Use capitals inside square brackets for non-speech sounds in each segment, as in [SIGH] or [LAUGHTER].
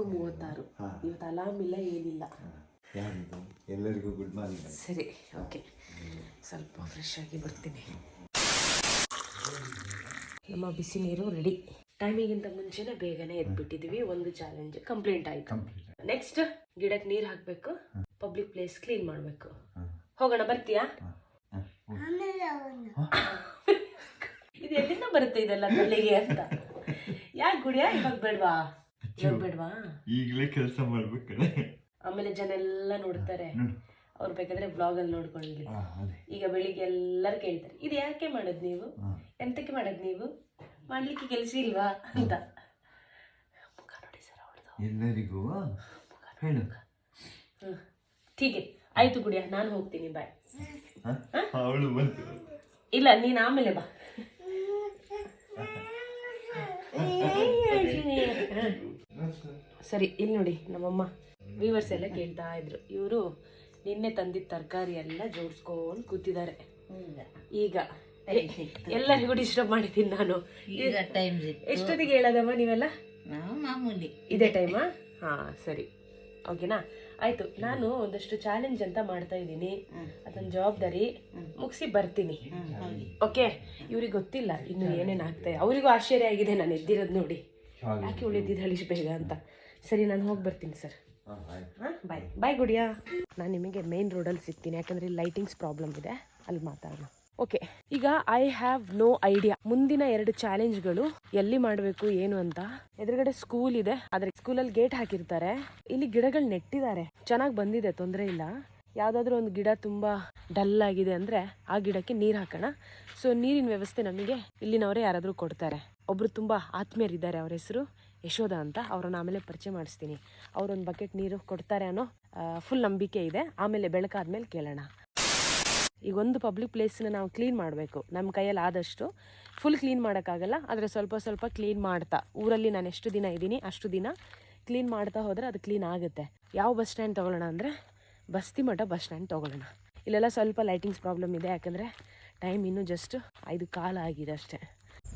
ನಾಲ್ಕು ಮೂವತ್ತಾರು. ಇವತ್ತು ಅಲಾರ್ಮ್ ಇಲ್ಲ ಏನಿಲ್ಲ. ಎಲ್ಲರಿಗೂ ಗುಡ್ ಮಾರ್ನಿಂಗ್ ಸರಿ ಓಕೆ ಸ್ವಲ್ಪ ಫ್ರೆಶ್ ಆಗಿ ಬರ್ತೀನಿ. ನಮ್ಮ ಬಿಸಿ ನೀರು ರೆಡಿ ಟೈಮಿಗಿಂತ ಮುಂಚೆನೆ ಬೇಗನೆ ಎದ್ಬಿಟ್ಟಿದೀವಿ. ಒಂದು ಚಾಲೆಂಜ್ ಕಂಪ್ಲೀಟ್ ಆಯ್ತು. ನೆಕ್ಸ್ಟ್ ಗಿಡಕ್ಕೆ ನೀರು ಹಾಕಬೇಕು. ಪಬ್ಲಿಕ್ ಪ್ಲೇಸ್ ಕ್ಲೀನ್ ಮಾಡಬೇಕು. ಹೋಗೋಣ ಬರ್ತೀಯಾ? ಇದು ಎಲ್ಲಿಂದ ಬರುತ್ತೆ ಇದೆಲ್ಲ ತಲೆಗೆ ಅಂತ? ಯಾಕೆ ಗುಡಿಯಾ? ಇವಾಗ ಬೇಡ್ವಾ? ಇವಾಗ ಬೇಡ್ವಾ ಈಗಲೇ ಕೆಲಸ ಮಾಡ್ಬೇಕಲ್ಲ ಆಮೇಲೆ ಜನ ಎಲ್ಲ ನೋಡ್ತಾರೆ ಅವ್ರು ಬೇಕಾದ್ರೆ ಬ್ಲಾಗ್ ಅಲ್ಲಿ ನೋಡ್ಕೊಳ್ಳಿ. ಈಗ ಬೆಳಿಗ್ಗೆ ಎಲ್ಲರೂ ಕೇಳ್ತಾರೆ ಇದು ಯಾಕೆ ಮಾಡೋದು ನೀವು. ಎಂತಕ್ಕೆ ಮಾಡೋದು ನೀವು? ಮಾಡ್ಲಿಕ್ಕೆ ಕೆಲಸ ಇಲ್ವಾ? ಅಂತ. ಮುಖ ನೋಡಿ ಸರ್ ಅವಳದು. ಎಲ್ಲರಿಗೂ ಹೇಳು. ಹೀಗೆ. ಆಯ್ತು ಗುಡಿಯ ನಾನು ಹೋಗ್ತೀನಿ ಬಾಯ್. ಅವಳು ಇಲ್ಲ ನೀನು ಆಮೇಲೆ ಬಾ. ಸರಿ ಇಲ್ಲಿ ನೋಡಿ ನಮ್ಮಮ್ಮ. ವ್ಯೂವರ್ಸ್ ಎಲ್ಲ ಕೇಳ್ತಾ ಇದ್ರು. ಇವರು ನಿನ್ನೆ ತಂದಿದ್ದ ತರಕಾರಿ ಎಲ್ಲ ಜೋಡಿಸ್ಕೊಂಡು ಕೂತಿದ್ದಾರೆ. ಈಗ ಎಲ್ಲರಿಗೂ ಡಿಸ್ಟರ್ಬ್ ಮಾಡಿದ್ದೀನಿ ನಾನು. ಈಗ ಟೈಮ್ ಎಷ್ಟೊತ್ತಿಗೆ ಹೇಳೋದಮ್ಮ ನೀವೆಲ್ಲ? ನಾವು ಮಾಮೂಲಿ. ಇದೇ ಟೈಮಾ ಹಾ ಸರಿ. ಓಕೆನಾ ಆಯ್ತು ನಾನು ಒಂದಷ್ಟು ಚಾಲೆಂಜ್ ಅಂತ ಮಾಡ್ತಾ ಇದ್ದೀನಿ. ಅದನ್ನ ಜವಾಬ್ದಾರಿ ಮುಗಿಸಿ ಬರ್ತೀನಿ. ಓಕೆ ಇವ್ರಿಗೆ ಗೊತ್ತಿಲ್ಲ ಇನ್ನು ಏನೇನು ಆಗ್ತಾ ಅವರಿಗೂ ಆಶ್ಚರ್ಯ ಆಗಿದೆ ನಾನು ಎದ್ದಿರೋದು ನೋಡಿ. ಯಾಕೆ ಉಳಿದಿದ್ದು ಹಳಿಸ್ ಬೇಗ ಅಂತ. ಸರಿ ನಾನು ಹೋಗಿ ಬರ್ತೀನಿ ಸರ್. ಹಾ. ಬಾಯ್ ಬಾಯ್ ಗುಡಿಯಾ. ನಾನು ನಿಮಗೆ ಮೇನ್ ರೋಡಲ್ಲಿ ಸಿಗ್ತೀನಿ ಯಾಕಂದ್ರೆ ಲೈಟಿಂಗ್ಸ್ ಪ್ರಾಬ್ಲಮ್ ಇದೆ. ಅಲ್ಲಿ ಮಾತಾಡೋಣ. ಓಕೆ ಈಗ ಐ ಹ್ಯಾವ್ ನೋ ಐಡಿಯಾ ಮುಂದಿನ ಎರಡು ಚಾಲೆಂಜ್ಗಳು ಎಲ್ಲಿ ಮಾಡಬೇಕು ಏನು ಅಂತ. ಎದುರುಗಡೆ ಸ್ಕೂಲ್ ಇದೆ ಆದ್ರೆ ಸ್ಕೂಲಲ್ಲಿ ಗೇಟ್ ಹಾಕಿರ್ತಾರೆ. ಇಲ್ಲಿ ಗಿಡಗಳು ನೆಟ್ಟಿದ್ದಾರೆ. ಚೆನ್ನಾಗಿ ಬಂದಿದೆ ತೊಂದರೆ ಇಲ್ಲ. ಯಾವುದಾದ್ರೂ ಒಂದು ಗಿಡ ತುಂಬಾ ಡಲ್ ಆಗಿದೆ ಅಂದ್ರೆ ಆ ಗಿಡಕ್ಕೆ ನೀರು ಹಾಕೋಣ. ಸೊ ನೀರಿನ ವ್ಯವಸ್ಥೆ ನಮಗೆ ಇಲ್ಲಿನವರೇ ಯಾರಾದರೂ ಕೊಡ್ತಾರೆ. ಒಬ್ಬರು ತುಂಬಾ ಆತ್ಮೀಯರಿದ್ದಾರೆ ಅವ್ರ ಹೆಸರು. ಯಶೋಧ ಅಂತ ಅವ್ರನ್ನ ಆಮೇಲೆ ಪರಿಚಯ ಮಾಡಿಸ್ತೀನಿ. ಅವ್ರೊಂದು ಬಕೆಟ್ ನೀರು ಕೊಡ್ತಾರೆ ಅನ್ನೋ ಫುಲ್ ನಂಬಿಕೆ ಇದೆ. ಆಮೇಲೆ ಬೆಳಕಾದ್ಮೇಲೆ ಕೇಳೋಣ. ಈಗ ಒಂದು ಪಬ್ಲಿಕ್ ಪ್ಲೇಸ್ನ ನಾವು ಕ್ಲೀನ್ ಮಾಡಬೇಕು. ನಮ್ಮ ಕೈಯಲ್ಲಿ ಆದಷ್ಟು ಫುಲ್ ಕ್ಲೀನ್ ಮಾಡೋಕ್ಕಾಗಲ್ಲ. ಆದರೆ ಸ್ವಲ್ಪ ಸ್ವಲ್ಪ ಕ್ಲೀನ್ ಮಾಡ್ತಾ. ಊರಲ್ಲಿ ನಾನು ಎಷ್ಟು ದಿನ ಇದ್ದೀನಿ, ಅಷ್ಟು ದಿನ ಕ್ಲೀನ್ ಮಾಡ್ತಾ ಹೋದರೆ ಅದು ಕ್ಲೀನ್ ಆಗುತ್ತೆ. ಯಾವ ಬಸ್ ಸ್ಟ್ಯಾಂಡ್ ತೊಗೊಳ್ಳೋಣ ಅಂದರೆ ಬಸ್ತಿ ಮಠ ಬಸ್ ಸ್ಟ್ಯಾಂಡ್ ತೊಗೊಳ್ಳೋಣ. ಇಲ್ಲೆಲ್ಲ ಸ್ವಲ್ಪ ಲೈಟಿಂಗ್ಸ್ ಪ್ರಾಬ್ಲಮ್ ಇದೆ. ಯಾಕಂದರೆ ಟೈಮ್ ಇನ್ನೂ ಜಸ್ಟ್ ಐದು ಕಾಲ ಆಗಿದೆ ಅಷ್ಟೇ.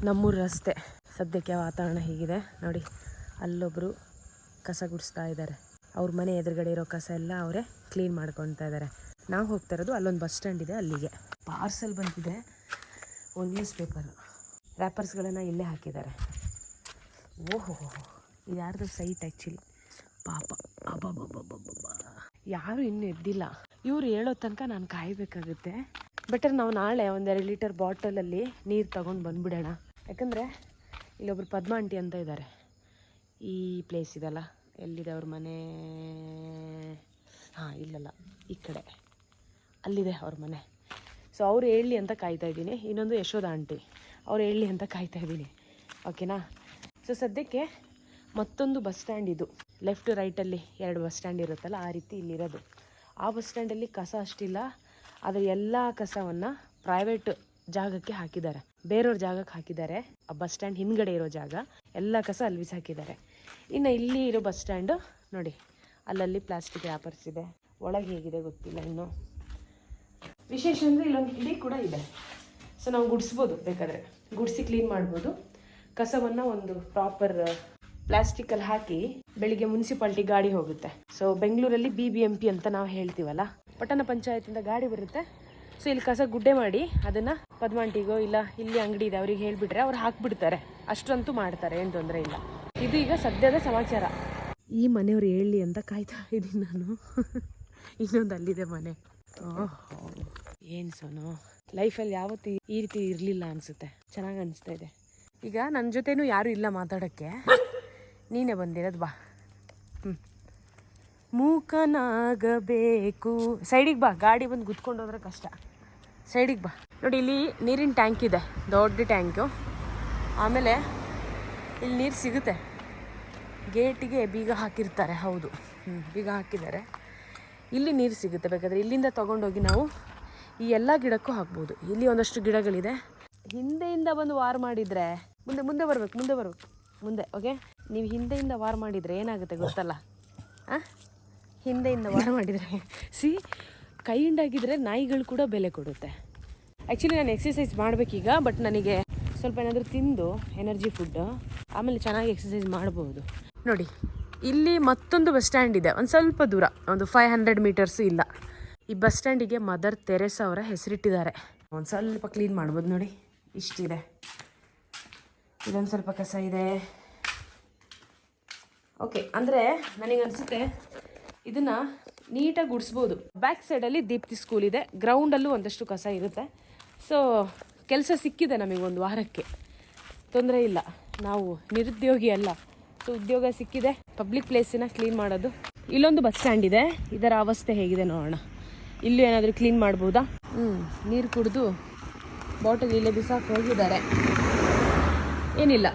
ನಮ್ಮೂರು ರಸ್ತೆ ಸದ್ಯಕ್ಕೆ ವಾತಾವರಣ ಹೀಗಿದೆ. ನೋಡಿ ಅಲ್ಲೊಬ್ಬರು ಕಸ ಗುಡಿಸ್ತಾ ಇದ್ದಾರೆ. ಅವ್ರ ಮನೆ ಎದುರುಗಡೆ ಇರೋ ಕಸ ಎಲ್ಲ ಅವರೇ ಕ್ಲೀನ್ ಮಾಡ್ಕೊತಾ ಇದ್ದಾರೆ. ನಾವು ಹೋಗ್ತಾ ಇರೋದು ಅಲ್ಲೊಂದು ಬಸ್ ಸ್ಟ್ಯಾಂಡ್ ಇದೆ ಅಲ್ಲಿಗೆ. ಪಾರ್ಸಲ್ ಬಂದಿದೆ. ಒಂದು ನ್ಯೂಸ್ ಪೇಪರು ರ್ಯಾಪರ್ಸ್ಗಳನ್ನು ಇಲ್ಲೇ ಹಾಕಿದ್ದಾರೆ. ಓಹೋ, ಇದು ಯಾರ್ದು ಸೈಟ್ ಆ್ಯಕ್ಚುಲಿ ಪಾಪ. ಅಬ್ಬಬ್ಬಬ್ಬಬ್ಬಬ್ಬ. ಯಾರು ಇನ್ನೂ ಎದ್ದಿಲ್ಲ. ಇವ್ರು ಹೇಳೋ ತನಕ ನಾನು ಕಾಯಬೇಕಾಗುತ್ತೆ. ಬೆಟರ್ ನಾವು ನಾಳೆ ಒಂದೆರಡು ಲೀಟರ್ ಬಾಟಲಲ್ಲಿ ನೀರು ತಗೊಂಡು ಬಂದುಬಿಡೋಣ. ಯಾಕಂದರೆ ಇಲ್ಲೊಬ್ರು ಪದ್ಮ ಆಂಟಿ ಅಂತ ಇದ್ದಾರೆ ಈ ಪ್ಲೇಸ್ ಇದಲ್ಲ. ಎಲ್ಲಿದೆ ಅವ್ರ ಮನೆ? ಹಾಂ, ಇಲ್ಲಲ್ಲ. ಈ ಕಡೆ. ಅಲ್ಲಿದೆ ಅವ್ರ ಮನೆ. ಸೊ ಅವ್ರು ಹೇಳಿ ಅಂತ ಕಾಯ್ತಾ ಇದ್ದೀನಿ. ಇನ್ನೊಂದು ಯಶೋಧ ಆಂಟಿ. ಅವ್ರು ಹೇಳಿ ಅಂತ ಕಾಯ್ತಾ ಇದ್ದೀನಿ. ಓಕೆನಾ ಸೊ ಸದ್ಯಕ್ಕೆ ಮತ್ತೊಂದು ಬಸ್ ಸ್ಟ್ಯಾಂಡ್ ಇದು. ಲೆಫ್ಟ್ ರೈಟಲ್ಲಿ ಎರಡು ಬಸ್ ಸ್ಟ್ಯಾಂಡ್ ಇರುತ್ತಲ್ಲ, ಆ ರೀತಿ ಇಲ್ಲಿರೋದು. ಆ ಬಸ್ ಸ್ಟ್ಯಾಂಡಲ್ಲಿ ಕಸ ಅಷ್ಟಿಲ್ಲ. ಆದರೆ ಎಲ್ಲ ಕಸವನ್ನು ಪ್ರೈವೇಟ್ ಜಾಗಕ್ಕೆ ಹಾಕಿದ್ದಾರೆ. ಬೇರೆಯವ್ರ ಜಾಗಕ್ಕೆ ಹಾಕಿದ್ದಾರೆ. ಆ ಬಸ್ ಸ್ಟ್ಯಾಂಡ್ ಹಿಂದ್ಗಡೆ ಇರೋ ಜಾಗ. ಎಲ್ಲ ಕಸ ಅಲ್ಲಿ ಬಿಸಾಕಿದ್ದಾರೆ. ಇನ್ನು ಇಲ್ಲಿ ಇರೋ ಬಸ್ ಸ್ಟ್ಯಾಂಡು ನೋಡಿ, ಅಲ್ಲಲ್ಲಿ ಪ್ಲಾಸ್ಟಿಕ್ ರ್ಯಾಪರ್ಸ್ ಇದೆ. ಒಳಗೆ ಹೇಗಿದೆ ಗೊತ್ತಿಲ್ಲ ಇನ್ನು. ವಿಶೇಷ ಅಂದರೆ ಇಲ್ಲೊಂದು ಕಿಡಿ ಕೂಡ ಇದೆ. ಸೊ ನಾವು ಗುಡಿಸ್ಬೋದು ಬೇಕಾದರೆ. ಗುಡಿಸಿ ಕ್ಲೀನ್ ಮಾಡ್ಬೋದು. ಕಸವನ್ನು ಒಂದು ಪ್ರಾಪರ್ ಪ್ಲಾಸ್ಟಿಕಲ್ಲಿ ಹಾಕಿ ಬೆಳಿಗ್ಗೆ ಮುನ್ಸಿಪಾಲ್ಟಿ ಗಾಡಿ ಹೋಗುತ್ತೆ. ಸೊ ಬೆಂಗಳೂರಲ್ಲಿ ಬಿ ಬಿ ಎಂ ಪಿ ಅಂತ ನಾವು ಹೇಳ್ತೀವಲ್ಲ ಪಟ್ಟಣ ಪಂಚಾಯತಿಂದ ಗಾಡಿ ಬರುತ್ತೆ. ಸೊ ಇಲ್ಲಿ ಕಸ ಗುಡ್ಡೆ ಮಾಡಿ ಅದನ್ನು ಪದ್ಮಾಂಟಿಗೋ ಇಲ್ಲ ಇಲ್ಲಿ ಅಂಗಡಿ ಇದೆ ಅವ್ರಿಗೆ ಹೇಳಿಬಿಟ್ರೆ ಅವ್ರು ಹಾಕ್ಬಿಡ್ತಾರೆ. ಅಷ್ಟಂತೂ ಮಾಡ್ತಾರೆ ಏನು ತೊಂದರೆ ಇಲ್ಲ. ಇದು ಈಗ ಸದ್ಯದ ಸಮಾಚಾರ. ಈ ಮನೆಯವ್ರು ಹೇಳಿ ಅಂತ ಕಾಯ್ತಾ ಇದ್ದೀನಿ ನಾನು. ಇನ್ನೊಂದು ಅಲ್ಲಿದೆ ಮನೆ. ಏನು ಸೋನು? ಲೈಫಲ್ಲಿ ಯಾವತ್ತು ಈ ರೀತಿ ಇರಲಿಲ್ಲ ಅನಿಸುತ್ತೆ. ಚೆನ್ನಾಗಿ ಅನಿಸ್ತಾ ಇದೆ. ಈಗ ನನ್ನ ಜೊತೆನೂ ಯಾರೂ ಇಲ್ಲ ಮಾತಾಡೋಕ್ಕೆ. ನೀನೇ ಬಂದಿರೋದು ಬಾ. ಮೂಕನಾಗಬೇಕು. ಸೈಡಿಗೆ ಬಾ, ಗಾಡಿ ಬಂದು ಗುದ್ಕೊಂಡು ಹೋದ್ರೆ ಕಷ್ಟ. ಸೈಡಿಗೆ ಬಾ. ನೋಡಿ, ಇಲ್ಲಿ ನೀರಿನ ಟ್ಯಾಂಕ್ ಇದೆ, ದೊಡ್ಡ ಟ್ಯಾಂಕು. ಆಮೇಲೆ ಇಲ್ಲಿ ನೀರು ಸಿಗುತ್ತೆ. ಗೇಟಿಗೆ ಬೀಗ ಹಾಕಿರ್ತಾರೆ, ಹೌದು. ಬೀಗ ಹಾಕಿದ್ದಾರೆ. ಇಲ್ಲಿ ನೀರು ಸಿಗುತ್ತೆ, ಬೇಕಾದರೆ ಇಲ್ಲಿಂದ ತೊಗೊಂಡೋಗಿ ನಾವು ಈ ಎಲ್ಲ ಗಿಡಕ್ಕೂ ಹಾಕ್ಬೋದು. ಇಲ್ಲಿ ಒಂದಷ್ಟು ಗಿಡಗಳಿದೆ. ಹಿಂದೆಯಿಂದ ಬಂದು ವಾರ್ ಮಾಡಿದರೆ, ಮುಂದೆ ಮುಂದೆ ಬರಬೇಕು, ಮುಂದೆ ಬರ್ಬೇಕು. ಮುಂದೆ ಓಕೆ ನೀವು ಹಿಂದೆಯಿಂದ ವಾರ್ ಮಾಡಿದರೆ ಏನಾಗುತ್ತೆ ಗೊತ್ತಲ್ಲ? ಆ? ಹಿಂದೆಯಿಂದ ವಾರ ಮಾಡಿದರೆ. ಸಿ ಕೈಯಿಂಡಾಗಿದ್ದರೆ ನಾಯಿಗಳು ಕೂಡ ಬೆಲೆ ಕೊಡುತ್ತೆ. ಆ್ಯಕ್ಚುಲಿ ನಾನು ಎಕ್ಸಸೈಸ್ ಮಾಡಬೇಕೀಗ ಬಟ್ ನನಗೆ ಸ್ವಲ್ಪ ಏನಾದರೂ ತಿಂದು ಎನರ್ಜಿ ಫುಡ್ ಆಮೇಲೆ ಚೆನ್ನಾಗಿ ಎಕ್ಸಸೈಸ್ ಮಾಡ್ಬೋದು. ನೋಡಿ, ಇಲ್ಲಿ ಮತ್ತೊಂದು ಬಸ್ ಸ್ಟ್ಯಾಂಡ್ ಇದೆ. ಒಂದು ಸ್ವಲ್ಪ ದೂರ, ಒಂದು ಫೈವ್ ಹಂಡ್ರೆಡ್ ಮೀಟರ್ಸ್ ಇಲ್ಲ. ಈ ಬಸ್ ಸ್ಟ್ಯಾಂಡಿಗೆ ಮದರ್ ತೆರೆಸ ಅವರ ಹೆಸರಿಟ್ಟಿದ್ದಾರೆ. ಒಂದು ಸ್ವಲ್ಪ ಕ್ಲೀನ್ ಮಾಡ್ಬೋದು ನೋಡಿ, ಇಷ್ಟಿದೆ. ಇದೊಂದು ಸ್ವಲ್ಪ ಕಸ ಇದೆ. ಓಕೆ ಅಂದರೆ ನನಗನ್ಸುತ್ತೆ ಇದನ್ನು ನೀಟಾಗಿ ಗುಡಿಸ್ಬೋದು. ಬ್ಯಾಕ್ ಸೈಡಲ್ಲಿ ದೀಪ್ತಿ ಸ್ಕೂಲ್ ಇದೆ. ಗ್ರೌಂಡಲ್ಲೂ ಒಂದಷ್ಟು ಕಸ ಇರುತ್ತೆ. ಸೊ ಕೆಲಸ ಸಿಕ್ಕಿದೆ ನಮಗೊಂದು ವಾರಕ್ಕೆ. ತೊಂದರೆ ಇಲ್ಲ. ನಾವು ನಿರುದ್ಯೋಗಿ ಅಲ್ಲ. ಸೊ ಉದ್ಯೋಗ ಸಿಕ್ಕಿದೆ. ಪಬ್ಲಿಕ್ ಪ್ಲೇಸಿನ ಕ್ಲೀನ್ ಮಾಡೋದು. ಇಲ್ಲೊಂದು ಬಸ್ ಸ್ಟ್ಯಾಂಡ್ ಇದೆ. ಇದರ ಅವಸ್ಥೆ ಹೇಗಿದೆ ನೋಡೋಣ. ಇಲ್ಲೂ ಏನಾದರೂ ಕ್ಲೀನ್ ಮಾಡ್ಬೋದಾ? ಹ್ಞೂ ನೀರು ಕುಡಿದು ಬಾಟಲ್ ಇಲ್ಲೇ ಬಿಸಾಕಿ ಹೋಗಿದ್ದಾರೆ. ಏನಿಲ್ಲ.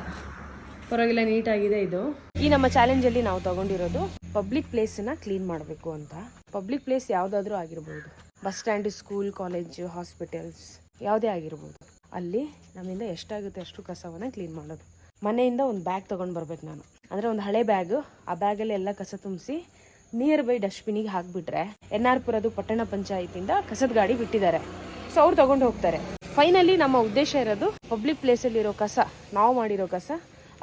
ಪರವಾಗಿಲ್ಲ, ನೀಟಾಗಿದೆ ಇದು. ಈ ನಮ್ಮ ಚಾಲೆಂಜಲ್ಲಿ ನಾವು ತಗೊಂಡಿರೋದು ಪಬ್ಲಿಕ್ ಪ್ಲೇಸನ್ನ ಕ್ಲೀನ್ ಮಾಡಬೇಕು ಅಂತ. ಪಬ್ಲಿಕ್ ಪ್ಲೇಸ್ ಯಾವುದಾದ್ರೂ ಆಗಿರ್ಬೋದು. Bus stand school college hospitals ಯಾವುದೇ ಆಗಿರ್ಬೋದು. ಅಲ್ಲಿ ನಮ್ಮಿಂದ ಎಷ್ಟಾಗುತ್ತೆ ಅಷ್ಟು ಕಸವನ್ನು ಕ್ಲೀನ್ ಮಾಡೋದು. ಮನೆಯಿಂದ ಒಂದು ಬ್ಯಾಗ್ ತೊಗೊಂಡು ಬರ್ಬೇಕು ನಾನು. ಅಂದರೆ ಒಂದು ಹಳೆ ಬ್ಯಾಗ್ ಆ ಬ್ಯಾಗಲ್ಲಿ ಎಲ್ಲ ಕಸ ತುಂಬಿಸಿ ನಿಯರ್ ಬೈ ಡಸ್ಟ್ಬಿನಿಗೆ ಹಾಕ್ಬಿಟ್ರೆ ಎನ್ ಆರ್ ಪುರದು ಪಟ್ಟಣ ಪಂಚಾಯತಿಯಿಂದ ಕಸದ ಗಾಡಿ ಬಿಟ್ಟಿದ್ದಾರೆ. ಸೊ ಅವ್ರು ತಗೊಂಡು ಹೋಗ್ತಾರೆ. ಫೈನಲಿ ನಮ್ಮ ಉದ್ದೇಶ ಇರೋದು ಪಬ್ಲಿಕ್ ಪ್ಲೇಸಲ್ಲಿರೋ ಕಸ, ನಾವು ಮಾಡಿರೋ ಕಸ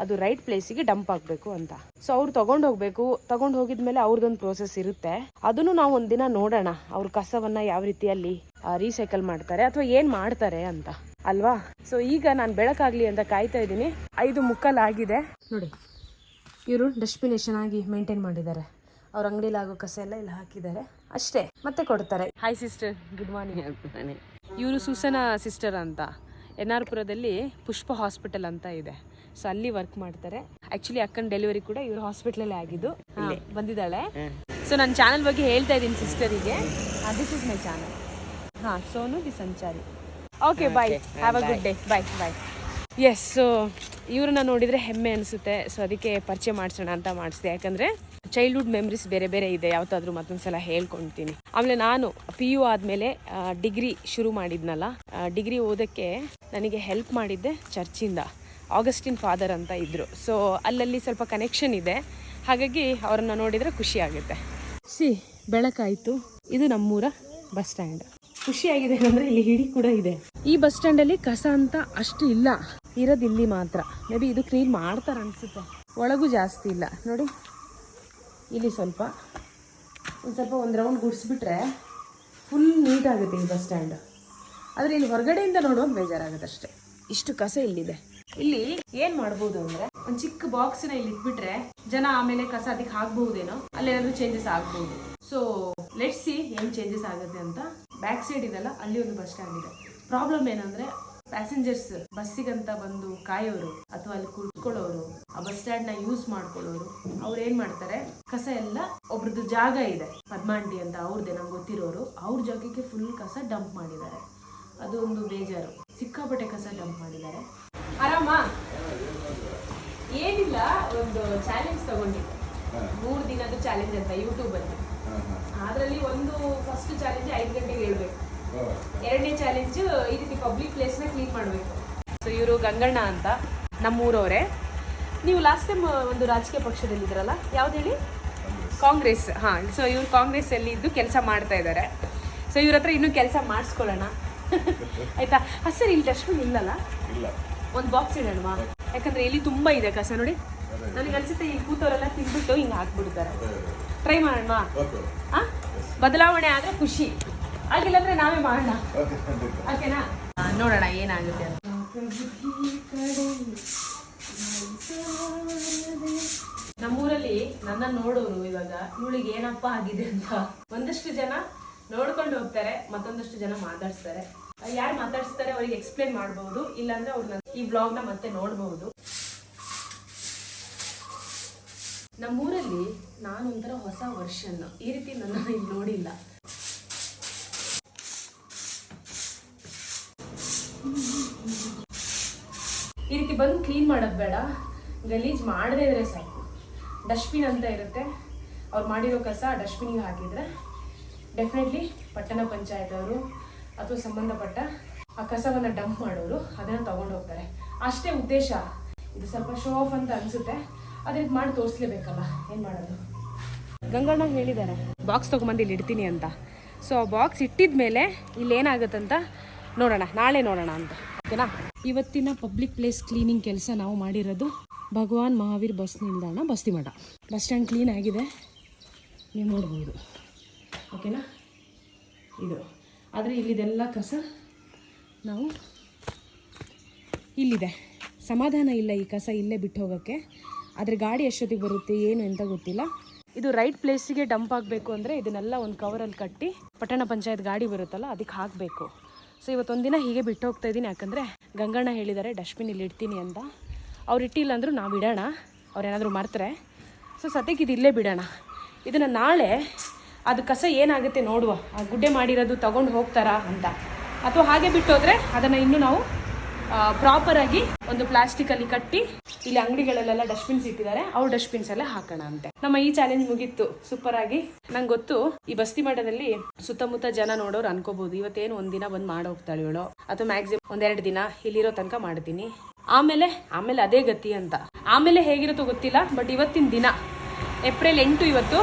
ಅದು ರೈಟ್ ಪ್ಲೇಸಿಗೆ ಡಂಪ್ ಆಗಬೇಕು ಅಂತ. ಸೊ ಅವ್ರು ತಗೊಂಡು ಹೋಗ್ಬೇಕು. ತಗೊಂಡು ಹೋಗಿದ್ಮೇಲೆ ಅವ್ರದ್ದೊಂದು ಪ್ರೋಸೆಸ್ ಇರುತ್ತೆ. ಅದನ್ನು ನಾವು ಒಂದಿನ ನೋಡೋಣ. ಅವ್ರ ಕಸವನ್ನ ಯಾವ ರೀತಿಯಲ್ಲಿ ರೀಸೈಕಲ್ ಮಾಡ್ತಾರೆ ಅಥವಾ ಏನು ಮಾಡ್ತಾರೆ ಅಂತ. ಅಲ್ವಾ? ಸೊ ಈಗ ನಾನು ಬೆಳಕಾಗ್ಲಿ ಅಂತ ಕಾಯ್ತಾ ಇದ್ದೀನಿ. ಐದು ಮುಕ್ಕಲ್ ಆಗಿದೆ. ನೋಡಿ ಇವರು ಡಸ್ಟ್ಬಿನ್ ಆಗಿ ಚೆನ್ನಾಗಿ ಮೇಂಟೈನ್ ಮಾಡಿದ್ದಾರೆ. ಅವ್ರ ಅಂಗಡಿಲಿ ಆಗೋ ಕಸ ಎಲ್ಲ ಇಲ್ಲಿ ಹಾಕಿದ್ದಾರೆ. ಅಷ್ಟೇ ಮತ್ತೆ ಕೊಡ್ತಾರೆ. ಹಾಯ್ ಸಿಸ್ಟರ್ ಗುಡ್ ಮಾರ್ನಿಂಗ್ ಇವರು ಸುಸನಾ ಸಿಸ್ಟರ್ ಅಂತ. ಎನ್ ಆರ್ ಪುರದಲ್ಲಿ ಪುಷ್ಪ ಹಾಸ್ಪಿಟಲ್ ಅಂತ ಇದೆ. ಸೊ ಅಲ್ಲಿ ವರ್ಕ್ ಮಾಡ್ತಾರೆ. ಆಕ್ಚುಲಿ ಅಕ್ಕನ ಡೆಲಿವರಿ ಕೂಡ ಇವ್ರ ಹಾಸ್ಪಿಟಲಲ್ಲಿ ಆಗಿದ್ದು. ಬಂದಿದ್ದಾಳೆ. ಸೊ ನನ್ನ ಚಾನಲ್ ಬಗ್ಗೆ ಹೇಳ್ತಾ ಇದ್ದೀನಿ ಸಿಸ್ಟರಿಗೆ ದಿಸ್ ಇಸ್ ಮೈ ಚಾನಲ್ ಹಾ Sonu the Sanchari. Okay bye have a good day bye bye yes so ಇವ್ರನ್ನ ನೋಡಿದ್ರೆ ಹೆಮ್ಮೆ ಅನಿಸುತ್ತೆ. ಸೊ ಅದಕ್ಕೆ ಪರಿಚಯ ಮಾಡಿಸೋಣ ಅಂತ ಮಾಡಿಸಿದೆ. ಯಾಕಂದ್ರೆ ಚೈಲ್ಡ್ಹುಡ್ ಮೆಮ್ರೀಸ್ ಬೇರೆ ಬೇರೆ ಇದೆ. ಯಾವತ್ತಾದ್ರೂ ಮತ್ತೊಂದ್ಸಲ ಹೇಳ್ಕೊಳ್ತೀನಿ ಆಮೇಲೆ ನಾನು ಪಿ ಯು ಆದ್ಮೇಲೆ ಡಿಗ್ರಿ ಶುರು ಮಾಡಿದ್ನಲ್ಲ. ಡಿಗ್ರಿ ಓದಕ್ಕೆ ನನಗೆ ಹೆಲ್ಪ್ ಮಾಡಿದ್ದೆ ಚರ್ಚಿಂದ. ಆಗಸ್ಟಿನ್ ಫಾದರ್ ಅಂತ ಇದ್ದರು ಸೊ ಅಲ್ಲಲ್ಲಿ ಸ್ವಲ್ಪ ಕನೆಕ್ಷನ್ ಇದೆ. ಹಾಗಾಗಿ ಅವ್ರನ್ನ ನೋಡಿದ್ರೆ ಖುಷಿ ಆಗುತ್ತೆ. ಸಿ ಬೆಳಕಾಯಿತು. ಇದು ನಮ್ಮೂರ ಬಸ್ ಸ್ಟ್ಯಾಂಡ್ ಖುಷಿಯಾಗಿದೆ ಅಂದ್ರೆ ಇಲ್ಲಿ ಹಿಡಿ ಕೂಡ ಇದೆ. ಈ ಬಸ್ ಸ್ಟ್ಯಾಂಡಲ್ಲಿ ಕಸ ಅಂತ ಅಷ್ಟು ಇಲ್ಲ. ಇರೋದು ಇಲ್ಲಿ ಮಾತ್ರ. ಮೇ ಬಿ ಇದು ಕ್ಲೀನ್ ಮಾಡ್ತಾರೆ ಅನ್ಸುತ್ತೆ. ಒಳಗೂ ಜಾಸ್ತಿ ಇಲ್ಲ. ನೋಡಿ. ಇಲ್ಲಿ ಸ್ವಲ್ಪ. ಒಂದು ಸ್ವಲ್ಪ ಒಂದು ರೌಂಡ್ ಗುಡಿಸ್ಬಿಟ್ರೆ ಫುಲ್ ನೀಟಾಗುತ್ತೆ ಈ ಬಸ್ ಸ್ಟ್ಯಾಂಡ್ ಆದರೆ ಇಲ್ಲಿ ಹೊರಗಡೆಯಿಂದ ನೋಡುವಾಗ ಬೇಜಾರಾಗುತ್ತೆ ಅಷ್ಟೇ. ಇಷ್ಟು ಕಸ ಇಲ್ಲಿದೆ. ಇಲ್ಲಿ ಏನ್ ಮಾಡ್ಬೋದು ಅಂದ್ರೆ ಒಂದ್ ಚಿಕ್ಕ ಬಾಕ್ಸ್ನ ಇಲ್ಲಿ ಇಟ್ಬಿಟ್ರೆ ಜನ ಆಮೇಲೆ ಕಸ ಅದಕ್ಕೆ ಹಾಕ್ಬಹುದೇನೋ? ಅಲ್ಲೇನಾದ್ರೂ ಚೇಂಜಸ್ ಆಗ್ಬಹುದು ಸೊ ಲೆಟ್ ಸಿ ಏನ್ ಚೇಂಜಸ್ ಆಗುತ್ತೆ ಅಂತ. ಬ್ಯಾಕ್ ಸೈಡ್ ಇದೆಲ್ಲ, ಅಲ್ಲಿ ಒಂದು ಬಸ್ ಸ್ಟ್ಯಾಂಡ್ ಇದೆ. ಪ್ರಾಬ್ಲಮ್ ಏನಂದ್ರೆ ಪ್ಯಾಸೆಂಜರ್ಸ್ ಬಸ್ಸಿಗಂತ ಬಂದು ಕಾಯೋರು ಅಥವಾ ಅಲ್ಲಿ ಕುತ್ಕೊಳ್ಳೋರು, ಆ ಬಸ್ ಸ್ಟ್ಯಾಂಡ್ನ ಯೂಸ್ ಮಾಡ್ಕೊಳ್ಳೋರು, ಅವ್ರು ಏನ್ ಮಾಡ್ತಾರೆ? ಕಸ ಎಲ್ಲ ಒಬ್ರದ್ದು ಜಾಗ ಇದೆ. ಪದ್ಮಾಂಟಿ ಅಂತ ಅವ್ರದ್ದೇ ನಂಗೆ ಗೊತ್ತಿರೋರು, ಅವ್ರ ಜಾಗಕ್ಕೆ ಫುಲ್ ಕಸ ಡಂಪ್ ಮಾಡಿದ್ದಾರೆ. ಅದು ಒಂದು ಬೇಜಾರು. ಸಿಕ್ಕಾಪಟ್ಟೆ ಕಸ ಡಂಪ್ ಮಾಡಿದ್ದಾರೆ. ಆರಾಮ? ಏನಿಲ್ಲ ಒಂದು ಚಾಲೆಂಜ್ ತಗೊಂಡಿ ಮೂರು ದಿನದ ಚಾಲೆಂಜ್ ಅಂತ ಯೂಟ್ಯೂಬ್ ಅಲ್ಲಿ. ಅದರಲ್ಲಿ ಒಂದು ಫಸ್ಟ್ ಚಾಲೆಂಜ್ ಐದು ಗಂಟೆಗೆ ಹೇಳ್ಬೇಕು. ಎರಡನೇ ಚಾಲೆಂಜ್ ಈ ರೀತಿ ಪಬ್ಲಿಕ್ ಪ್ಲೇಸ್ನ ಕ್ಲೀನ್ ಮಾಡಬೇಕು. ಸೊ ಇವರು ಗಂಗಣ್ಣ ಅಂತ ನಮ್ಮೂರವರೇ. ನೀವು ಲಾಸ್ಟ್ ಟೈಮ್ ಒಂದು ರಾಜಕೀಯ ಪಕ್ಷದಲ್ಲಿದ್ರಲ್ಲ ಯಾವ್ದು ಹೇಳಿ? ಕಾಂಗ್ರೆಸ್. ಹಾಂ. ಸೊ ಕಾಂಗ್ರೆಸ್ ಅಲ್ಲಿ ಇದ್ದು ಕೆಲಸ ಮಾಡ್ತಾ ಇದ್ದಾರೆ ಸೊ ಇವ್ರ ಹತ್ರ ಇನ್ನೂ ಕೆಲಸ ಮಾಡಿಸ್ಕೊಳ್ಳೋಣ. [LAUGHS] ಆಯ್ತಾ? ಸರ್ ಇಲ್ಲಿ ಡಸ್ಟ್ಬಿನ್ ಇಲ್ಲಲ್ಲ ಒಂದು ಬಾಕ್ಸ್ ಇಡೋಣವಾ? ಯಾಕಂದ್ರೆ ಇಲ್ಲಿ ತುಂಬಾ ಇದೆ ಕಸ ನೋಡಿ. ನನಗೆ ಅನ್ಸುತ್ತೆ ಇಲ್ಲಿ ಕೂತವರೆಲ್ಲ ತಿಂದ್ಬಿಟ್ಟು ಹಿಂಗೆ ಹಾಕ್ಬಿಡ್ತಾರೆ. ಟ್ರೈ ಮಾಡೋಣ ಆ? ಬದಲಾವಣೆ ಆದ್ರೆ ಖುಷಿ. ಆಗಿಲ್ಲ ಅಂದ್ರೆ ನಾವೇ ಮಾಡೋಣ. ಓಕೆನಾ? ನೋಡೋಣ ಏನಾಗುತ್ತೆ ಅಂತ. ನಮ್ಮೂರಲ್ಲಿ ನನ್ನ ನೋಡೋರು ಇವಾಗ ಇವಳಿಗೆ ಏನಪ್ಪ ಆಗಿದೆ ಅಂತ. ಒಂದಷ್ಟು ಜನ ನೋಡ್ಕೊಂಡು ಹೋಗ್ತಾರೆ, ಮತ್ತೊಂದಷ್ಟು ಜನ ಮಾತಾಡ್ಸ್ತಾರೆ. ಯಾರು ಮಾತಾಡಿಸ್ತಾರೆ ಅವರಿಗೆ ಎಕ್ಸ್ಪ್ಲೈನ್ ಮಾಡಬಹುದು ಇಲ್ಲಾಂದ್ರೆ ಅವ್ರನ್ನ ಈ ಬ್ಲಾಗ್ನ ಮತ್ತೆ ನೋಡಬಹುದು ನಮ್ಮೂರಲ್ಲಿ ನಾನು ಒಂಥರ ಹೊಸ ವರ್ಷನ್. ಈ ರೀತಿ ನನ್ನ ಇಲ್ಲಿ ನೋಡಿಲ್ಲ. ಈ ರೀತಿ ಬಂದು ಕ್ಲೀನ್ ಮಾಡೋದು ಬೇಡ. ಗಲೀಜ್ ಮಾಡದೇ ಇದ್ರೆ ಸಾಕು. ಡಸ್ಟ್ಬಿನ್ ಅಂತ ಇರುತ್ತೆ. ಅವ್ರು ಮಾಡಿರೋ ಕಸ ಡಸ್ಟ್ಬಿನ್ಗೆ ಹಾಕಿದ್ರೆ ಡೆಫಿನೆಟ್ಲಿ ಪಟ್ಟಣ ಪಂಚಾಯತ್ ಅವರು ಅಥವಾ ಸಂಬಂಧಪಟ್ಟ ಆ ಕಸವನ್ನು ಡಂಪ್ ಮಾಡೋರು ಅದನ್ನು ತಗೊಂಡು ಹೋಗ್ತಾರೆ. ಅಷ್ಟೇ ಉದ್ದೇಶ, ಇದು ಸ್ವಲ್ಪ ಶೋ ಆಫ್ ಅಂತ ಅನಿಸುತ್ತೆ. ಅದಕ್ಕೆ ಮಾಡಿ ತೋರಿಸ್ಲೇಬೇಕಲ್ಲ, ಏನು ಮಾಡೋದು? ಗಂಗಣ್ಣ ಹೇಳಿದ್ದಾರೆ ಬಾಕ್ಸ್ ತೊಗೊಂಬಂದು ಇಲ್ಲಿ ಇಡ್ತೀನಿ ಅಂತ. ಸೊ ಆ ಬಾಕ್ಸ್ ಇಟ್ಟಿದ ಮೇಲೆ ಇಲ್ಲಿ ಏನಾಗುತ್ತಂತ ನೋಡೋಣ, ನಾಳೆ ನೋಡೋಣ ಅಂತ. ಓಕೆನಾ ಇವತ್ತಿನ ಪಬ್ಲಿಕ್ ಪ್ಲೇಸ್ ಕ್ಲೀನಿಂಗ್ ಕೆಲಸ ನಾವು ಮಾಡಿರೋದು ಭಗವಾನ್ ಮಹಾವೀರ್ ಬಸ್ ನಿಲ್ದಾಣ, ಬಸ್ತಿಮಠ. ಬಸ್ ಸ್ಟ್ಯಾಂಡ್ ಕ್ಲೀನ್ ಆಗಿದೆ. ನೀವು ನೋಡ್ಬೋದು. ಓಕೆನಾ? ಇದು. ಆದರೆ ಇಲ್ಲಿದೆಲ್ಲ ಕಸ ನಾವು ಇಲ್ಲಿದೆ. ಸಮಾಧಾನ ಇಲ್ಲ ಈ ಕಸ ಇಲ್ಲೇ ಬಿಟ್ಟು ಹೋಗೋಕ್ಕೆ. ಆದರೆ ಗಾಡಿ ಎಷ್ಟೊತ್ತಿಗೆ ಬರುತ್ತೆ, ಏನು ಅಂತ ಗೊತ್ತಿಲ್ಲ. ಇದು ರೈಟ್ ಪ್ಲೇಸಿಗೆ ಡಂಪ್ ಆಗಬೇಕು ಅಂದರೆ ಇದನ್ನೆಲ್ಲ ಒಂದು ಕವರಲ್ಲಿ ಕಟ್ಟಿ ಪಟ್ಟಣ ಪಂಚಾಯತ್ ಗಾಡಿ ಬರುತ್ತಲ್ಲ, ಅದಕ್ಕೆ ಹಾಕಬೇಕು. ಸೊ ಇವತ್ತೊಂದಿನ ಹೀಗೆ ಬಿಟ್ಟು ಹೋಗ್ತಾ ಇದ್ದೀನಿ. ಯಾಕಂದರೆ ಗಂಗಣ್ಣ ಹೇಳಿದ್ದಾರೆ, ಡಸ್ಟ್ಬಿನ್ ಇಲ್ಲಿ ಇಡ್ತೀನಿ ಅಂತ. ಅವ್ರು ಇಟ್ಟಿಲ್ಲ ಅಂದರೂ ನಾವು ಇಡೋಣ. ಅವ್ರೇನಾದರೂ ಮರ್ತಾರೆ. ಸೊ ಸದ್ಯಕ್ಕೆ ಇದು ಇಲ್ಲೇ ಬಿಡೋಣ. ಇದನ್ನು ನಾಳೆ ಅದು ಕಸ ಏನಾಗುತ್ತೆ ನೋಡುವ. ಆ ಗುಡ್ಡೆ ಮಾಡಿರೋದು ತಗೊಂಡು ಹೋಗ್ತಾರಾ ಅಂತ. ಅಥವಾ ಹಾಗೆ ಬಿಟ್ಟೋದ್ರೆ ಅದನ್ನು ಇನ್ನೂ ನಾವು ಪ್ರಾಪರಾಗಿ ಒಂದು ಪ್ಲಾಸ್ಟಿಕಲ್ಲಿ ಕಟ್ಟಿ ಇಲ್ಲಿ ಅಂಗಡಿಗಳಲ್ಲೆಲ್ಲ ಡಸ್ಟ್ಬಿನ್ಸ್ ಇಟ್ಟಿದ್ದಾರೆ. ಅವ್ರು ಡಸ್ಟ್ಬಿನ್ಸ್ ಎಲ್ಲ ಹಾಕೋಣ ಅಂತೆ. ನಮ್ಮ ಈ ಚಾಲೆಂಜ್ ಮುಗೀತು. ಸೂಪರ್ ಆಗಿ. ನಂಗೆ ಗೊತ್ತು, ಈ ಬಸ್ತಿ ಮಠದಲ್ಲಿ ಸುತ್ತಮುತ್ತ ಜನ ನೋಡೋರು ಅನ್ಕೋಬಹುದು ಇವತ್ತೇನು ಒಂದಿನ ಬಂದು ಮಾಡಿ ಹೋಗ್ತಾಳೆ ಇವಳು. ಅಥವಾ ಮ್ಯಾಕ್ಸಿಮಮ್ ಒಂದೆರಡು ದಿನ ಇಲ್ಲಿರೋ ತನಕ ಮಾಡ್ತೀನಿ. ಆಮೇಲೆ ಆಮೇಲೆ ಅದೇ ಗತಿ ಅಂತ. ಆಮೇಲೆ ಹೇಗಿರುತ್ತೋ ಗೊತ್ತಿಲ್ಲ ಬಟ್ ಇವತ್ತಿನ ದಿನ, ಏಪ್ರಿಲ್ ಎಂಟು ಇವತ್ತು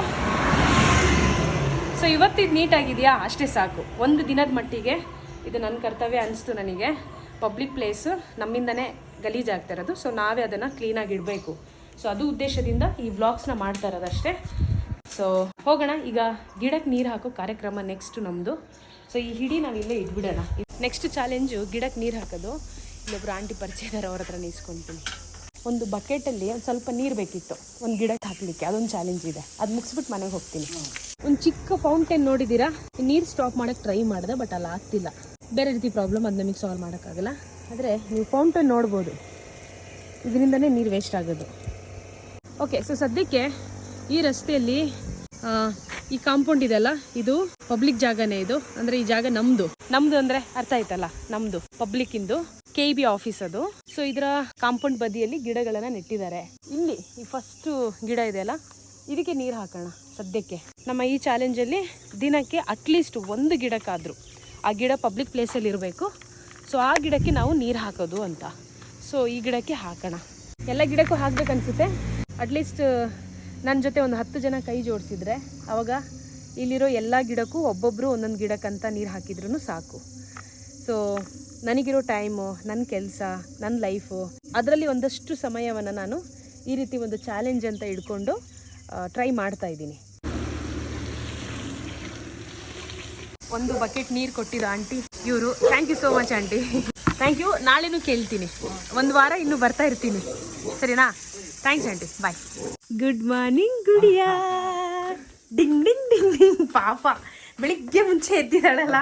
ಸೊ ಇವತ್ತಿದು ನೀಟಾಗಿದೆಯಾ? ಅಷ್ಟೇ ಸಾಕು. ಒಂದು ದಿನದ ಮಟ್ಟಿಗೆ ಇದು ನನ್ನ ಕರ್ತವ್ಯ ಅನಿಸ್ತು ನನಗೆ. ಪಬ್ಲಿಕ್ ಪ್ಲೇಸು ನಮ್ಮಿಂದನೇ ಗಲೀಜಾಗ್ತಾ ಇರೋದು. ಸೊ ನಾವೇ ಅದನ್ನು ಕ್ಲೀನಾಗಿ ಇಡಬೇಕು. ಸೊ ಅದು ಉದ್ದೇಶದಿಂದ ಈ ವ್ಲಾಗ್ಸ್ನ ಮಾಡ್ತಾ ಇರೋದಷ್ಟೇ. ಸೊ ಹೋಗೋಣ. ಈಗ ಗಿಡಕ್ಕೆ ನೀರು ಹಾಕೋ ಕಾರ್ಯಕ್ರಮ ನೆಕ್ಸ್ಟ್ ನಮ್ಮದು ಸೊ ಈ ಹಿಡಿ ನಾವು ಇಲ್ಲೇ ಇಟ್ಬಿಡೋಣ. ನೆಕ್ಸ್ಟ್ ಚಾಲೆಂಜು ಗಿಡಕ್ಕೆ ನೀರು ಹಾಕೋದು. ಇಲ್ಲೊಬ್ರು ಆಂಟಿ ಪರಿಚಯದಾರ ಅವ್ರ ಹತ್ರ ನಿಲ್ಸ್ಕೊತೀನಿ. ಒಂದು ಬಕೆಟಲ್ಲಿ ಒಂದು ಸ್ವಲ್ಪ ನೀರು ಬೇಕಿತ್ತು. ಒಂದು ಗಿಡಕ್ಕೆ ಹಾಕಲಿಕ್ಕೆ, ಅದೊಂದು ಚಾಲೆಂಜ್ ಇದೆ. ಅದು ಮುಗಿಸ್ಬಿಟ್ಟು ಮನೆಗೆ ಹೋಗ್ತೀನಿ. ಒಂದು ಚಿಕ್ಕ ಫೌಂಟೇನ್ ನೋಡಿದ್ದೀರಾ ನೀರು ಸ್ಟಾಪ್ ಮಾಡೋಕೆ ಟ್ರೈ ಮಾಡಿದೆ ಬಟ್ ಅಲ್ಲಿ ಆಗ್ತಿಲ್ಲ. ಬೇರೆ ರೀತಿ ಪ್ರಾಬ್ಲಮ್ ಅದು ನಮಗೆ ಸಾಲ್ವ್ ಮಾಡೋಕ್ಕಾಗಲ್ಲ. ಆದರೆ ನೀವು ಫೌಂಟೇನ್ ನೋಡ್ಬೋದು. ಇದರಿಂದನೇ ನೀರು ವೇಸ್ಟ್ ಆಗೋದು. ಓಕೆ ಸೊ ಸದ್ಯಕ್ಕೆ ಈ ರಸ್ತೆಯಲ್ಲಿ ಈ ಕಾಂಪೌಂಡ್ ಇದೆಲ್ಲ ಇದು ಪಬ್ಲಿಕ್ ಜಾಗನೇ ಇದು. ಅಂದ್ರೆ ಈ ಜಾಗ ನಮ್ದು. ನಮ್ದು ಅಂದ್ರೆ ಅರ್ಥ ಆಯ್ತಲ್ಲ? ನಮ್ದು ಪಬ್ಲಿಕ್ ಇಂದು. ಕೆ ಬಿ ಆಫೀಸ್ ಅದು. ಸೊ ಇದರ ಕಾಂಪೌಂಡ್ ಬದಿಯಲ್ಲಿ ಗಿಡಗಳನ್ನು ನೆಟ್ಟಿದ್ದಾರೆ. ಇಲ್ಲಿ ಈ ಫಸ್ಟ್ ಗಿಡ ಇದೆಯಲ್ಲ, ಇದಕ್ಕೆ ನೀರು ಹಾಕೋಣ ಸದ್ಯಕ್ಕೆ. ನಮ್ಮ ಈ ಚಾಲೆಂಜಲ್ಲಿ ದಿನಕ್ಕೆ ಅಟ್ಲೀಸ್ಟ್ ಒಂದು ಗಿಡಕ್ಕಾದರೂ ಆ ಗಿಡ ಪಬ್ಲಿಕ್ ಪ್ಲೇಸಲ್ಲಿ ಇರಬೇಕು. ಸೊ ಆ ಗಿಡಕ್ಕೆ ನಾವು ನೀರು ಹಾಕೋದು ಅಂತ. ಸೊ ಈ ಗಿಡಕ್ಕೆ ಹಾಕೋಣ. ಎಲ್ಲ ಗಿಡಕ್ಕೂ ಹಾಕಬೇಕನ್ಸುತ್ತೆ ಅಟ್ಲೀಸ್ಟ್ ನನ್ನ ಜೊತೆ ಒಂದು ಹತ್ತು ಜನ ಕೈ ಜೋಡಿಸಿದ್ರೆ ಅವಾಗ ಇಲ್ಲಿರೋ ಎಲ್ಲ ಗಿಡಕ್ಕೂ ಒಬ್ಬೊಬ್ಬರು ಒಂದೊಂದು ಗಿಡಕ್ಕಂತ ನೀರು ಹಾಕಿದ್ರೂ ಸಾಕು. ಸೊ ನನಗಿರೋ ಟೈಮು ನನ್ನ ಕೆಲಸ ನನ್ನ ಲೈಫು, ಅದರಲ್ಲಿ ಒಂದಷ್ಟು ಸಮಯವನ್ನು ನಾನು ಈ ರೀತಿ ಒಂದು ಚಾಲೆಂಜ್ ಅಂತ ಇಟ್ಕೊಂಡು ಟ್ರೈ ಮಾಡ್ತಾ ಇದ್ದೀನಿ. ಒಂದು ಬಕೆಟ್ ನೀರು ಕೊಟ್ಟಿರೋ ಆಂಟಿ, ಇವರು thank you so much aunty. Thank you ನಾಳೆನೂ ಕೇಳ್ತೀನಿ. ಒಂದು ವಾರ ಇನ್ನು ಬರ್ತಾ ಇರ್ತೀನಿ. ಸರಿನಾ? Thanks aunty. Bye good morning Gudiya. Ding ding ding ding. ಪಾಪ, ಬೆಳಿಗ್ಗೆ ಮುಂಚೆ ಎದ್ದಿದ್ದಾಳಲ್ಲ.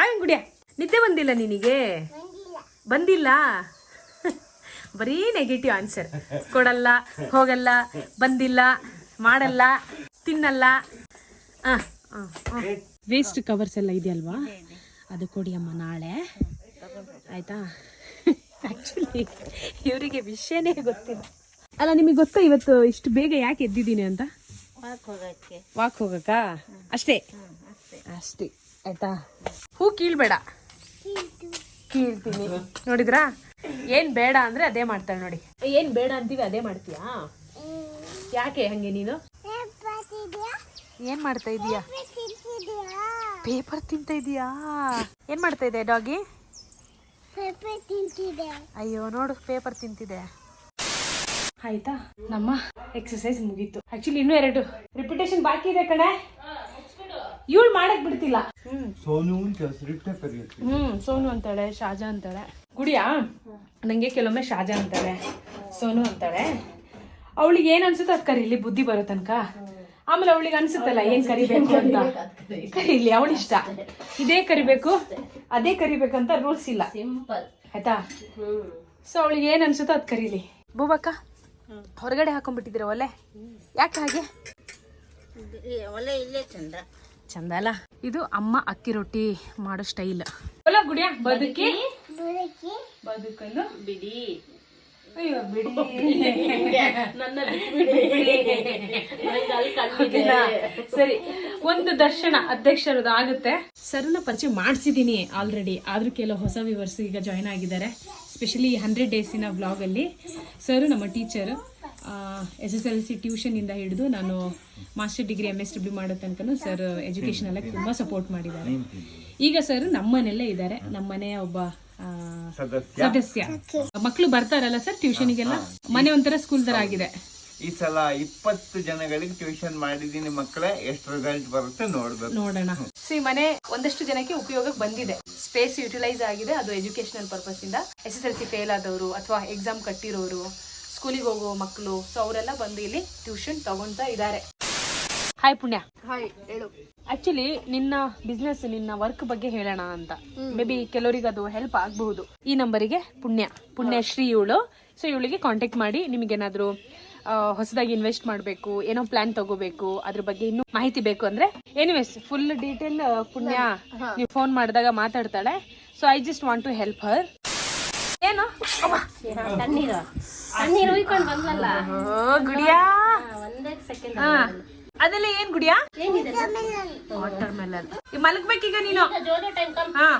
ಆಯ್, ಗುಡಿಯಾ. ನಿದ್ದೆ ಬಂದಿಲ್ಲ ನಿನಗೆ? ಬಂದಿಲ್ಲ. [LAUGHS] ಬರೀ ನೆಗೆಟಿವ್ ಆನ್ಸರ್ ಕೊಡಲ್ಲ ಹೋಗಲ್ಲ ಬಂದಿಲ್ಲ ಮಾಡಲ್ಲ ತಿನ್ನಲ್ಲ. ವೇಸ್ಟ್ ಕವರ್ಸ್ ಎಲ್ಲ ಇದೆಯಲ್ವಾ? ಅದು ಕೊಡಿ ಅಮ್ಮ ನಾಳೆ. ಆಯ್ತಾ? ಆ್ಯಕ್ಚುಲಿ ಇವರಿಗೆ ವಿಷಯನೇ ಗೊತ್ತಿಲ್ಲ. ಅಲ್ಲ ನಿಮಗೆ ಗೊತ್ತಾ ಇವತ್ತು ಇಷ್ಟು ಬೇಗ ಯಾಕೆ ಎದ್ದಿದ್ದೀನಿ ಅಂತ? ವಾಕ್ ಹೋಗಕ್ಕ. ಅಷ್ಟೇ. ಅಷ್ಟೇ. ಆಯ್ತಾ? ಹೂ ಕೀಳ್ಬೇಡ. ಕೀಳ್ತೀನಿ. ನೋಡಿದ್ರಾ? ಏನ್ ಬೇಡ ಅಂದ್ರೆ ಅದೇ ಮಾಡ್ತಾಳೆ ನೋಡಿ. ಏನ್ ಬೇಡ ಅಂತೀವಿ ಅದೇ ಮಾಡ್ತೀಯಾ? ಯಾಕೆ ಹಂಗೆ ನೀನು? ಏನ್ ಮಾಡ್ತಾ ಇದೀಯಾ? ಪೇಪರ್ ತಿಂತ ಇದೀಯಾ? ಏನ್ ಮಾಡ್ತಾ ಇದೆ ಡಾಗಿ? ಅಯ್ಯೋ, ನೋಡು, ಪೇಪರ್ ತಿಂತಿದೆ. ಆಯ್ತಾ? ನಮ್ಮ ಎಕ್ಸಸೈಸ್ ಮುಗೀತು. ಆಕ್ಚುಲಿ ಇನ್ನೂ ಎರಡು. ರಿಪಿಟೇಷನ್ ಬಾಕಿ ಇದೆ ಕಣೆ. ಇವಳು ಮಾಡಕ್ ಬಿಡ್ತಿಲ್ಲ. ಹ್ಮ್. ಸೋನು ಅಂತ ಹ್ಮ್ ಸೋನು ಅಂತಾಳೆ ಶಾಜಾ ಅಂತಾಳೆ. ಗುಡಿಯಾ? ನಂಗೆ ಕೆಲವೊಮ್ಮೆ ಶಾಜಾ ಅಂತಾಳೆ ಸೋನು ಅಂತಾಳೆ. ಅವಳಿಗೆ ಏನ್ ಅನ್ಸುತ್ತೋ ಅದ್ ಕರೀಲಿ ಬುದ್ಧಿ ಬರೋ ತನಕ. ಆಮೇಲೆ ಅವಳಿಗೆ ಅನ್ಸುತ್ತಲ್ಲ ಏನ್ ಕರಿಬೇಕು ಅಂತ. ಕರೀಲಿ ಅವಳಿಷ್ಟ ಇದೇ ಕರಿಬೇಕು ಅದೇ ಕರಿಬೇಕಂತ ರೂಲ್ಸ್ ಇಲ್ಲ. ಸಿಂಪಲ್. ಆಯ್ತಾ? ಸೊ ಅವಳಿಗೆ ಏನ್ ಅನ್ಸುತ್ತೋ ಅದ್ ಕರೀಲಿ. ಬೂಬಕ್ಕ ಹೊರಗಡೆ ಹಾಕೊಂಡ್ಬಿಟ್ಟಿದಿರ ಒಲೆ? ಯಾಕೆ ಹಾಗೆ? ಒಲೆ ಇಲ್ಲೇ ಚಂದ. ಚಂದ ಅಲ್ಲ? ಇದು ಅಮ್ಮ ಅಕ್ಕಿ ರೊಟ್ಟಿ ಮಾಡೋ ಸ್ಟೈಲ್. ಗುಡಿಯ ಬದುಕಿ? ಬದುಕಲು ಬಿಡಿ. ಅಯ್ಯೋ ಬಿಡಿ. ನನ್ನ ಬಿಟ್ಬಿಡಿ. ಸರಿ ಒಂದು ದರ್ಶನ ಅಧ್ಯಕ್ಷರದು ಆಗುತ್ತೆ. ಸರ್ನ ಪರಿಚಯ ಮಾಡಿಸಿದ್ದೀನಿ ಆಲ್ರೆಡಿ ಆದ್ರೂ ಕೆಲವು ಹೊಸ ವಿವರ್ಸ್ ಈಗ ಜಾಯ್ನ್ ಆಗಿದ್ದಾರೆ. ಸ್ಪೆಷಲಿ ಹಂಡ್ರೆಡ್ ಡೇಸಿನ ವ್ಲಾಗಲ್ಲಿ ಸರ್ ನಮ್ಮ teacher S S L C ಟ್ಯೂಷನಿಂದ ಹಿಡಿದು ನಾನು master degree M S W ಮಾಡೋ ತನಕನೂ ಸರ್ ಎಜುಕೇಷನ್ ಎಲ್ಲ ತುಂಬ ಸಪೋರ್ಟ್ ಮಾಡಿದ್ದಾರೆ. ಈಗ ಸರ್ ನಮ್ಮನೆಯಲ್ಲೇ ಇದ್ದಾರೆ. ನಮ್ಮನೆಯ ಒಬ್ಬ ಆ, ಸದಸ್ಯ. ಸದಸ್ಯ. ಮಕ್ಕಳು ಬರ್ತಾರಲ್ಲ ಸರ್ ಟ್ಯೂಷನಿಗೆಲ್ಲ ಮನೆ ಒಂಥರ ಸ್ಕೂಲ್ ತರ ಆಗಿದೆ. ಈ ಸಲ ಇಪ್ಪತ್ತು ಜನಗಳಿಗೆ ಟ್ಯೂಷನ್ ಮಾಡಿದೀನಿ ಮಕ್ಕಳೇ ಎಷ್ಟು ರಿಸಲ್ಟ್ ಬರುತ್ತೆ ನೋಡ್ಬೇಕು. ನೋಡೋಣ. ಸೊ ಈ ಮನೆ ಒಂದಷ್ಟು ಜನಕ್ಕೆ ಉಪಯೋಗಕ್ಕೆ ಬಂದಿದೆ. ಸ್ಪೇಸ್ ಯುಟಿಲೈಸ್ ಆಗಿದೆ. ಅದು ಎಜುಕೇಶನಲ್ ಪರ್ಪಸ್ ಇಂದ. S S L C fail ಆದವರು ಅಥವಾ ಎಕ್ಸಾಮ್ ಕಟ್ಟಿರೋರು ಸ್ಕೂಲಿಗೆ ಹೋಗೋ ಮಕ್ಕಳು ಸೊ ಅವರೆಲ್ಲ ಬಂದು ಇಲ್ಲಿ ಟ್ಯೂಷನ್ ತಗೊಂತಾ ಇದ್ದಾರೆ. ಹಾಯ್ ಪುಣ್ಯ. ಹಾಯ್ ಹೇಳು. ಆಕ್ಚುಲಿ ನಿನ್ನ ಬಿಸ್ನೆಸ್ ನಿನ್ನ ವರ್ಕ್ ಬಗ್ಗೆ ಹೇಳೋಣ ಅಂತ. ಮೇ ಬಿ ಕೆಲವರಿಗೆ ಅದು ಹೆಲ್ಪ್ ಆಗಬಹುದು. ಈ ನಂಬರಿಗೆ ಪುಣ್ಯ. ಪುಣ್ಯಶ್ರೀ ಇವಳು. ಸೊ ಇವಳಿಗೆ ಕಾಂಟ್ಯಾಕ್ಟ್ ಮಾಡಿ ನಿಮಗೇನಾದರೂ ಹೊಸದಾಗಿ ಇನ್ವೆಸ್ಟ್ ಮಾಡಬೇಕು ಏನೋ ಪ್ಲಾನ್ ತಗೋಬೇಕು ಅದ್ರ ಬಗ್ಗೆ ಇನ್ನೂ ಮಾಹಿತಿ ಬೇಕು ಅಂದ್ರೆ ಎನಿವೇಸ್ ಫುಲ್ ಡೀಟೇಲ್ ಪುಣ್ಯ ನೀವು ಫೋನ್ ಮಾಡಿದಾಗ ಮಾತಾಡ್ತಾಳೆ. So I just want to help her ಏನು? ಬಂದ್ಲಲ್ಲ ಗುಡಿಯಾ? ಒಂದೇ ಸೆಕೆಂಡ್ ಹಾ. ಅದೆಲ್ಲ ಏನ್ ಗುಡಿಯಾ? ವಾಟರ್ ಮೆಲನ್ ಮಲಗ್ಬೇಕೀಗ ನೀನು. ಜೋಡಿ ಟೈಮ್ ಹಾ.